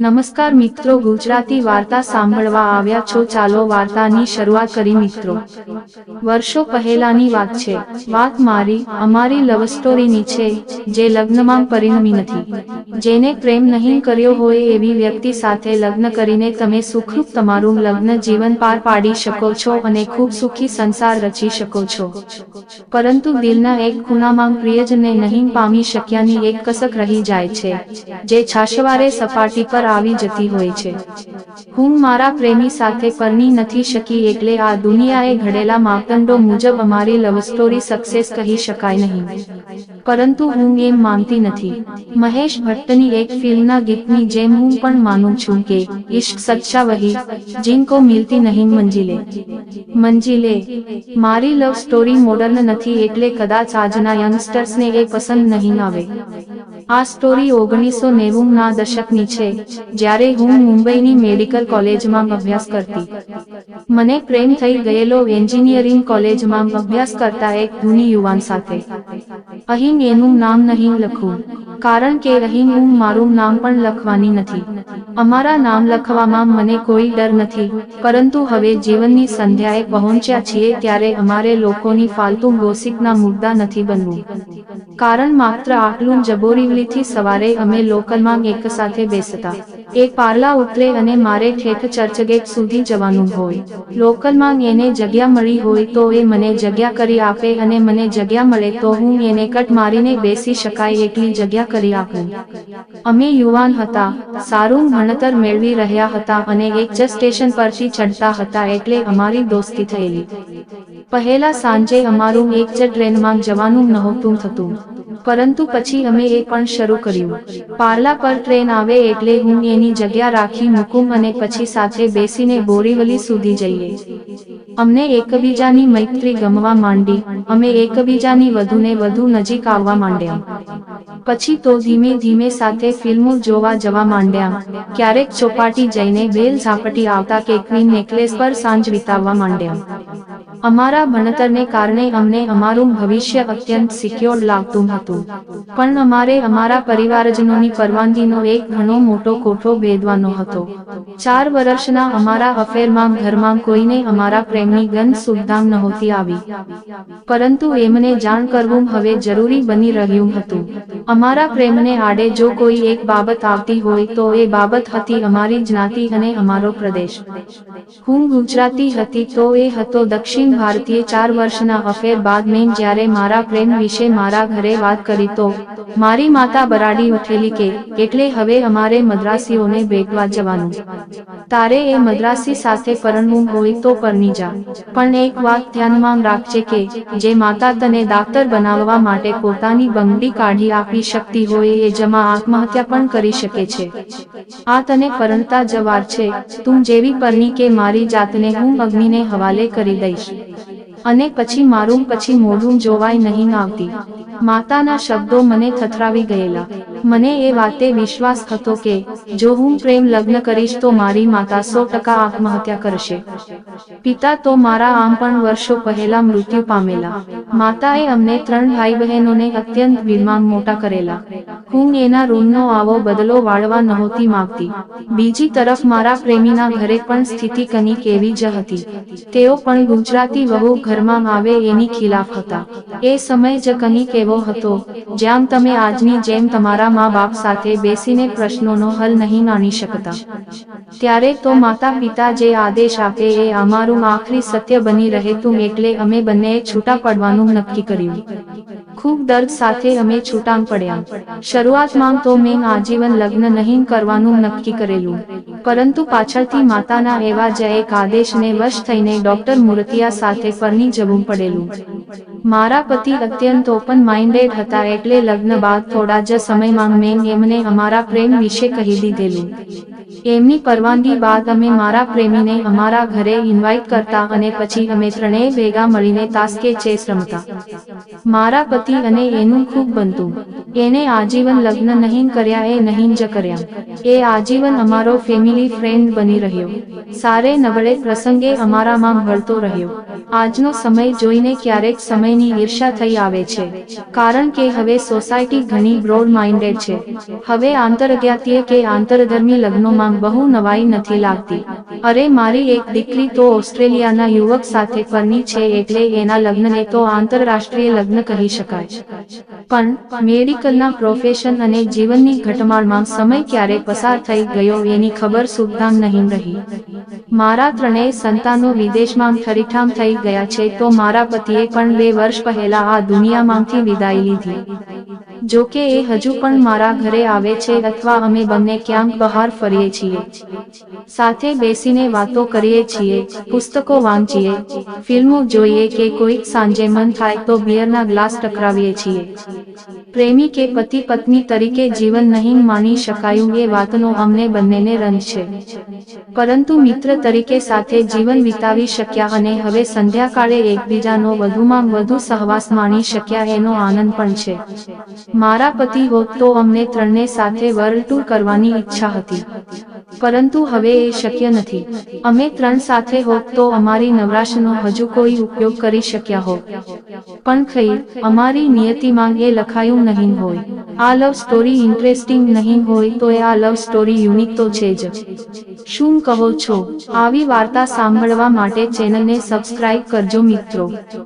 નમસ્કાર મિત્રો, ગુજરાતી વાર્તા સાંભળવા આવ્યા છો. ચાલો વાર્તાની શરૂઆત કરી મિત્રો. વર્ષો પહેલાની વાત છે. વાત મારી, અમારી લવ સ્ટોરીની છે, જે લગ્નમાં પરિણમી નથી. જેને પ્રેમ નહીં કર્યો હોય એવી વ્યક્તિ સાથે લગ્ન કરીને તમે સુખરૂપ તમારું લગ્ન જીવન પાર પાડી શકો છો અને ખૂબ સુખી સંસાર રચી શકો છો. પરંતુ દિલના એક ખૂણામાં પ્રિયજને નહીં પામી શક્યાની એક કસક રહી જાય છે, જે છાશવારે સપાટી પર આવી જતી હોય છે. હું મારા પ્રેમી સાથે પરણી નથી શકી એટલે આ દુનિયાએ ઘડેલા માપદંડો મુજબ અમારી લવ સ્ટોરી સક્સેસ કહી શકાય નહીં. પરંતુ હું એમ માનતી નથી. મહેશ ભટ્ટની એક ફિલ્મના ગીતની જેમ હું પણ માનું છું કે ઇશ્ક સચ્ચા વહી જીनको મિલતી નહીં મંજિલે. મંજિલે, મારી લવ સ્ટોરી મોડર્ન નથી એટલે કદાચ આજના યંગસ્ટર્સને એ પસંદ નહીં આવે. આ સ્ટોરી ઓગણીસો નેવું ના દશકની છે. જ્યારે હું મુંબઈની મેડિકલ કોલેજમાં અભ્યાસ કરતી. મને પ્રેમ થઈ ગયેલો એન્જિનિયરિંગ કોલેજમાં અભ્યાસ કરતા એક ગુણી યુવાન સાથે. અહીં એનું નામ નહીં લખું. કારણ કે અહીં હું મારું નામ પણ લખવાની નથી. અમારા નામ લખવામાં મને કોઈ ડર નથી, પરંતુ હવે જીવનની સંધ્યાએ પહોંચ્યા છીએ ત્યારે અમારે લોકોની ફાલતુ ગોસિપના મુદ્દા નથી બનવું. કારણ માત્ર આટલું જબોરીવલીથી સવારે અમે લોકલમાં એક સાથે બેસતા. એક પાર્લા ઉતરે અને મારે ઠેઠ ચર્ચગેટ સુધી જવાનું હોય. લોકલમાં એને જગ્યા મળી હોય તો એ મને જગ્યા કરી આપે અને મને જગ્યા મળે તો હું એને કટ મારીને બેસી શકાય એટલી જગ્યા કરી આપ્યું અમે યુવાન હતા, સારું ભણતર મેળવી રહ્યા હતા અને એક જ સ્ટેશન પરથી ચડતા હતા એટલે અમારી દોસ્તી થયેલી. પહેલા સાંજે અમારું એક જ ટ્રેનમાં જવાનું નહોતું થતું. પરંતુ પછી અમે એ પણ શરૂ કર્યું. પાર્લા પર ટ્રેન આવે એટલે હું એની જગ્યા રાખી મૂકું અને પછી સાથે બેસીને બોરીવલી સુધી જઈએ. અમને એકબીજાની મૈત્રી ગમવા માંડી, અમે એકબીજાની વધુને વધુ નજીક આવવા માંડ્યા. પછી તો ધીમે ધીમે સાથે ફિલ્મો જોવા જવા માંડ્યા. ક્યારેક ચોપાટી જઈને બેલ ઝાપટી આવતા કેકની નેકલેસ પર સાંજ વિતાવવા માંડ્યા. અમારા ભણતરને કારણે અમને અમારું ભવિષ્ય અત્યંત સિક્યોર લાગતું હતું. પણ અમારે અમારા પરિવારજનોની પરવાનગીનો એક ઘણો મોટો કોઠો ભેદવાનો હતો. ચાર વર્ષના અમારા અફેરમાં ઘરમાં કોઈને અમારા પ્રેમની ગંધ સુદ્ધામ નહોતી આવી. પરંતુ એમને જાણ કરવું હવે જરૂરી બની રહ્યું હતું. અમારા પ્રેમને આડે જો કોઈ એક બાબત આવતી હોય તો એ બાબત હતી અમારી જ્ઞાતિ અને અમારો પ્રદેશ. હું ગુજરાતી હતી તો એ હતો દક્ષિણ ભારતીય ચાર વર્ષના અફેર બાદ મેં જ્યારે મારા પ્રેમ વિશે મારા ઘરે વાત કરી તો, મારી માતા બરાડી ઉઠેલી કે, એટલે હવે અમારે મદ્રાસીઓને ભેટવા જવાનું. તારે એ મદ્રાસી સાથે પરણવું હોય તો પરની જા. પણ એક વાત ધ્યાનમાં રાખજે કે, જે માતા તને દાક્તર બનાવવા માટે પોતાની બંગડી કાઢી આપી શકતી હોય એ જમા આત્મહત્યા પણ કરી શકે છે. આ તને પરણતા જવાર છે. તું જેવી પરની કે મારી જાતને હું અગ્નિને હવાલે કરી દઈશ. અને પછી મારું પછી મોઢું જોવાય નહીં આવતી. માતાના શબ્દો મને થથરાવી ગયેલા. મને એ વાતે વિશ્વાસ હતો કે જો હું પ્રેમ લગ્ન કરીશ તો મારી માતા સો ટકા આત્મહત્યા કરશે. પિતા તો મારા આમ પણ વર્ષો પહેલા મૃત્યુ પામેલા. માતાએ અમને ત્રણ ભાઈ બહેનોને અત્યંત ભીડમાં મોટા કરેલા. હું એના ઋણનો આવો બદલો વાળવા નહોતી માગતી. બીજી તરફ મારા પ્રેમીના ઘરે પણ સ્થિતિ કનીક એવી જ હતી. તેઓ પણ ગુજરાતી વહુ ઘરમાં આવે એની ખિલાફ હતા. એ સમય જ કનીક એવો હતો, જ્યાં તમે આજની જેમ તમારા મા બાપ સાથે બેસીને પ્રશ્નોનો હલ નહીં માની શકતા. ત્યારે તો માતા પિતા જે આદેશ આપે એ અમારું આખરી સત્ય બની રહેતું એટલે અમે બંનેએ છૂટા પડવાનું નક્કી કર્યું. ખૂબ દર્દ સાથે અમે છૂટાંગ પડ્યા. શરૂઆતમાં તો મેં આજીવન લગ્ન નહીં કરવાનું નક્કી કરેલું. પરંતુ પાછળથી માતાના એવા જ એક આદેશને વશ થઈને ડોક્ટર મૂર્તિયા સાથે ફરની જવું પડેલું. મારા પતિ અત્યંત ઓપન માઇન્ડેડ હતા એટલે લગ્ન બાદ થોડા જ સમયમાં મેં એમને અમારા પ્રેમ વિશે કહી દીધેલું. એમની પરવાનગી બાદ અમે મારા પ્રેમીને અમારા ઘરે ઇન્વાઇટ કરતા અને પછી અમે ત્રણેય ભેગા મળીને તાસ્કે ચેસ રમતા. મારા પતિ અને એનું ખૂબ બનતું. એને આજીવન લગ્ન નહીં કર્યા એ નહીં જ કર્યા. એ આજીવન અમારો ફેમિલી ફ્રેન્ડ બની રહ્યો. સારે નબળે પ્રસંગે અમારામાં ભળતો રહ્યો. આજનો સમય જોઈને ક્યારેક સમયની ઈર્ષા થઈ આવે છે. કારણ કે હવે સોસાયટી ઘણી બ્રોડ માઇન્ડેડ છે. હવે આંતરજ્ઞાતીય કે આંતરધર્મી લગ્નોમાં બહુ નવાઈ નથી લાગતી. અરે, મારી એક દીકરી તો ઓસ્ટ્રેલિયાના યુવક સાથે પરણી છે એટલે એના લગ્નને તો આંતરરાષ્ટ્રીય લગ્ન કહી શકાય. પણ મેડિકલના પ્રોફેશન અને જીવનની ઘટમાળમાં સમય ક્યારે પસાર થઈ ગયો એની ખબર સુદ્ધાં નહીં રહી. મારા ત્રણેય સંતાનો વિદેશમાં ઠરીઠામ થઈ ગયા છે તો મારા પતિએ પણ બે વર્ષ પહેલા આ દુનિયામાંથી વિદાય લીધી. જો કે એ હજુ પણ મારા ઘરે આવે છે અથવા અમે બંને ક્યાંક બહાર ફરીએ છીએ. સાથે બેસીને વાતો કરીએ છીએ, પુસ્તકો વાંચીએ, ફિલ્મો જોઈએ કે કોઈક સાંજે મન થાય તો બિયરના ગ્લાસ ટકરાવીએ છીએ. પ્રેમી કે પતિ પત્ની તરીકે જીવન નહીં માની શકાયું એ વાતનો અમને બંનેને રંજ છે. પરંતુ મિત્ર તરીકે સાથે જીવન વિતાવી શક્યા અને હવે સંધ્યાકાળે એકબીજાનો વધુમાં વધુ સહવાસ માણી શક્યા એનો આનંદ પણ છે. મારા પતિ હોત તો અમને ત્રણને સાથે વર્લ્ડ ટૂર કરવાની ઈચ્છા હતી. પરંતુ હવે એ શક્ય નથી. અમે ત્રણ સાથે હોત તો અમારી નવરાશનો હજુ કોઈ ઉપયોગ કરી શક્યા હોત. પણ ખૈર, અમારી નિયતિમાં એ લખાયું નહીં હોય. આ લવ સ્ટોરી ઇન્ટરેસ્ટિંગ નહીં હોય તો એ આ લવ સ્ટોરી યુનિક તો છે જ. શું કહો છો? આવી વાર્તા સાંભળવા માટે ચેનલને સબસ્ક્રાઇબ કરજો મિત્રો.